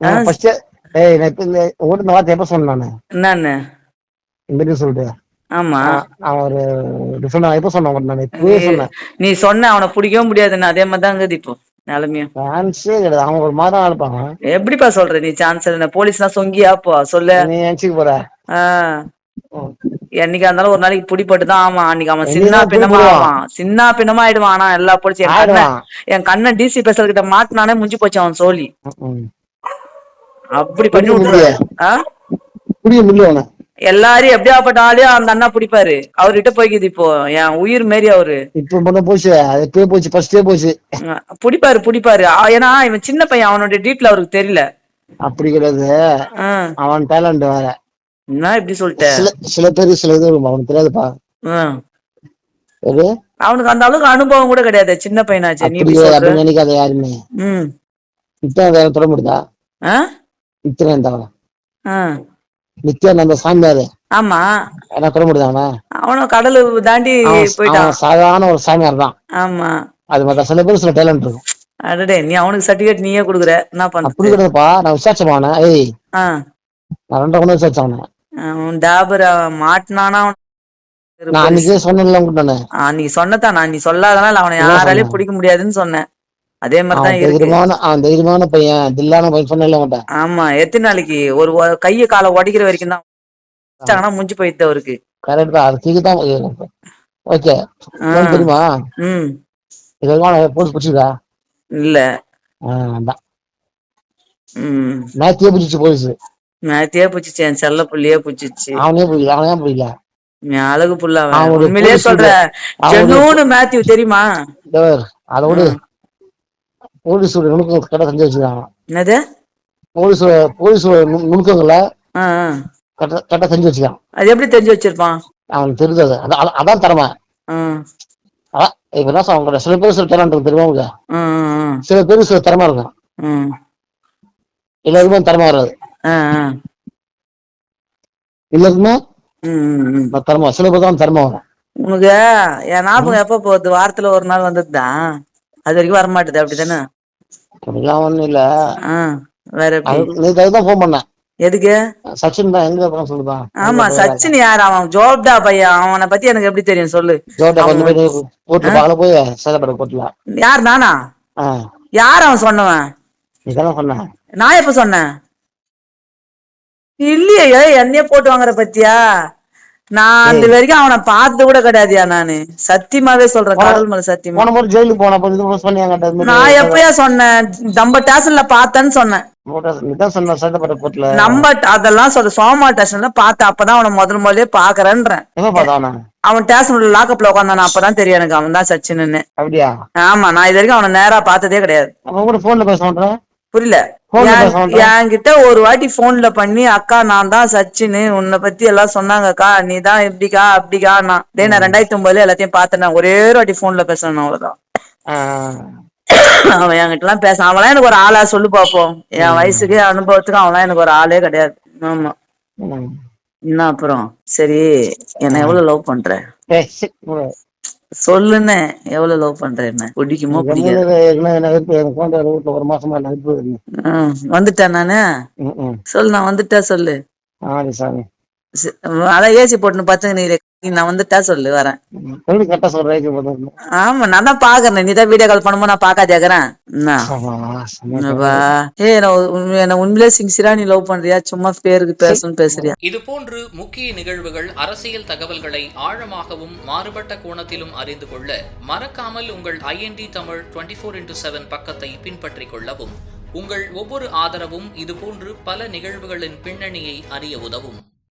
First ஏய் நான் இப்ப இந்த உங்கள்ட்ட இந்த வார்த்தை எப்ப சொன்னேன் நானு? என்னன்னு? இந்த மாதிரி சொல்லிட்டு. ஆமா. ஆ, நான் ஒரு டிஃபரெண்ட் எப்ப சொன்னேன் உங்கள்ட்ட? நான் இப்பவே சொன்னேன். நீ சொன்ன அவனை பிடிக்கவும் முடியாதுன்னு. அதே மாதிரி தான் இருக்குது இப்போ நிலைமையும். சான்ஸே கிடையாது. அவங்க ஒரு மாதிரி தான் இருப்பாங்க எப்படிப்பா சொல்ற நீ? சான்ஸ் இல்ல. போலீஸ்லாம் சொங்கியா போ? சொல்லு. நீ நினைச்சுக்க போற. என்னைக்கா இருந்தாலும் ஒரு நாளைக்கு பிடிப்பட்டு தான் ஆமா அன்னைக்கு அவன் சின்ன பின்னமா. ஆவான். சின்ன பின்னமா ஆயிடுவான். ஆனா எல்லா போலீஸ் என் என் கண்ணன் டிசி பேசல் கிட்ட மாட்டினானே முடிஞ்சு போச்சு அவன் சோழி. அப்படி பண்ணி விட்டுருவாரு எல்லாரையும் எப்படியாப்பட்ட ஆளையும் அந்த அண்ணா பிடிப்பாரு. அவர்கிட்ட போய்க்குது இப்போ. என் உயிர் மாரி அவரு. இப்ப பண்ண போச்சு எப்பயே போச்சு ஃபர்ஸ்டே போச்சு. பிடிப்பாரு பிடிப்பாரு. ஏன்னா இவன் சின்ன பையன் அவனுடைய டீட்ல அவருக்கு தெரியல. அப்படி கிடையாது. அவன் டேலண்ட் வேற. என்ன இப்படி சொல்லிட்ட? சில சில பேர் சில இது இருக்கும், அவனுக்கு தெரியாதுப்பா. அவனுக்கு அந்த அளவுக்கு அனுபவம் கூட கிடையாது சின்ன பையனாச்சு நீ நினைக்காத யாருமே. நித்யா வேற தொட ஆ? நித்யானந்தா சாமியாரு ஆமா. என்ன தொட முடியுதா அவனை. அவனும் கடலு தாண்டி போயிட்டான். சாதாரண ஒரு சாமியார் தான். ஆமா. அது மாதிரி சில பேர் சில டேலண்ட் இருக்கும். அடடே நீ அவனுக்கு சர்டிபிகேட் நீயே குடுக்குற. என்ன பண்றது? கிடையாதுப்பா நான் விசாரிச்சேன் அவனை. ஏய் நான் ரெண்டரை கொண்டு விசாரிச்சேன் அவனை. டாபர் அவன் மாட்டினானா நான் அன்னைக்கே சொன்னேன்ல உங்ககிட்ட நானு நீ சொன்னதான் நான். நீ சொல்லாதனால அவனை யாராலையும்? பிடிக்க முடியாதுன்னு சொன்னேன். அதே மாதிரி அவன் தான் இருக்கு. தைரியமான தைரியமான பையன் தில்லான பையன் உங்ககிட்ட ஆமா எத்தனை நாளைக்கு? ஒரு கைய காலை உடைக்கிற வரைக்கும் தான் முடிஞ்சு போயிடுது அவருக்கு. கரெக்ட் தான். அதுக்கு தான் ஓகே. தெரியுமா? ம். இது போலீஸ் பிடிச்சிருக்கா? இல்ல. மேத்தியே பிடிச்சிச்சு போலீஸ். நேத்தியே பிடிச்சிச்சு. என் செல்ல புள்ளியே பிடிச்சிச்சு. அவனே பிடிக்கல. அவனே பிடிக்கல. நீ அழகு புள்ள உண்மையிலேயே சொல்ற. அவன் ஒரு- ஜெனூனு மேத்யூ தெரியுமா? அதோட போலீஸ் நுணுக்கம் கடை செஞ்சு வச்சிருக்காங்க. என்னது? போலீஸ் போலீஸ் நுணுக்கங்களை கட்ட செஞ்சு வச்சிருக்கான் அது எப்படி தெரிஞ்சு வச்சிருப்பான்? அவனுக்கு தெரிஞ்சது அது. அதான் அதான் திறமை. அதான் இப்ப என்ன அவங்க சில பேர் சில டேலண்ட் இருக்கும் தெரியுமா சில பேர் சில திறமை இருக்கும். எல்லாருக்குமே திறமை வராது. எல்லாருக்குமே திறமை சில பேர் தான் திறமை வரும். உனக்கு என் ஞாபகம் எப்ப போகுது? வாரத்துல ஒரு நாள் வந்ததுதான். அது வரைக்கும் வரமாட்டுது அப்படிதானே? அப்படிலாம் ஒண்ணும் இல்ல. வேற அதுதான் ஃபோன் பண்ணேன். எதுக்கு? சச்சின் தான் எங்க இருக்கான்னு சொல்லுதான் ஆமா சச்சின் யார்? அவன் ஜோப்டா பையன். அவனை பத்தி எனக்கு எப்படி தெரியும் சொல்லு. கொஞ்சம் போய் போட்டு பார்க்கல போய் சேதப்பட போட்டுல யார் நானா? யார் அவன் சொன்னவன்? நீ தானே சொன்ன. நான் எப்ப சொன்னேன்? இல்லையே என்னைய போட்டு வாங்குற பத்தியா? நான் அந்த வரைக்கும் அவனை பார்த்தது கூட கிடையாதுயா நானு. சத்தியமாவே சொல்றேன் கடல் மேல சத்தியமா. போன ஜெயிலுக்கு சொன்னீங்க நான் எப்பயா சொன்னேன் நம்ம ஸ்டேஷன்ல பார்த்தேன்னு சொன்னேன். நம்ம அதெல்லாம் சொல்ற சோமா ஸ்டேஷன்ல பார்த்தேன் அப்பதான் அவனை முதல் முதலே பாக்குறேன்றேன் அவன்? ஸ்டேஷன்ல லாக்கப்ல உட்காந்தான அப்பதான் தெரியும் எனக்கு அவன் தான் சச்சின்னு. அப்படியா? ஆமா நான் இது வரைக்கும் அவனை நேரா பார்த்ததே கிடையாது. புரியல. என்கிட்ட ஒரு வாட்டி போன்ல பண்ணி அக்கா நான் தான் சச்சின் உன்னை பத்தி எல்லாம் சொன்னாங்கக்கா. நீ தான் இப்படிக்கா அப்படிக்கா நான் டேய் நான் ரெண்டாயிரத்தி ஒன்பதுல எல்லாத்தையும் பார்த்தேன். ஒரே ஒரு வாட்டி போன்ல பேசணும் அவ்வளவுதான். அவன் என்கிட்ட எல்லாம் பேச அவன்லாம் எனக்கு ஒரு ஆளா சொல்லு பாப்போம். என் வயசுக்கு அனுபவத்துக்கு அவன்லாம் எனக்கு ஒரு ஆளே கிடையாது. ஆமா. என்ன அப்புறம்? சரி என்ன எவ்வளவு லவ் பண்ற? சொல்லுன்னு எவ்வளவு லவ் பண்ற என்ன பிடிக்குமோ பிடிக்காது ஒரு மாசமா வந்துட்டேன் நானு? சொல்லு நான் வந்துட்டா சொல்லு. அதான் ஏசி போட்டுன்னு பச்சை நீர். நான் வந்துட்டா சொல்லு வரேன். கரெக்டா சொல்றேன் ஆமா நான் தான் பாக்குறேன். நீ தான் வீடியோ கால் பண்ணும்போது நான் பாக்காதேக்கிறேன் என்ன? அப்பா. ஏய் நான் உண்மையிலே சின்சியரா நீ லவ் பண்றியா? சும்மா பேருக்கு பேசணும் பேசுறியா? இதுபோன்று முக்கிய நிகழ்வுகள் அரசியல் தகவல்களை ஆழமாகவும் மாறுபட்ட கோணத்திலும் அறிந்து கொள்ள மறக்காமல் உங்கள் IND Tamil twenty four into seven பக்கத்தை பின்பற்றிக் கொள்ளவும் உங்கள் ஒவ்வொரு ஆதரவும் இதுபோன்று பல நிகழ்வுகளின் பின்னணியை அறிய உதவும்.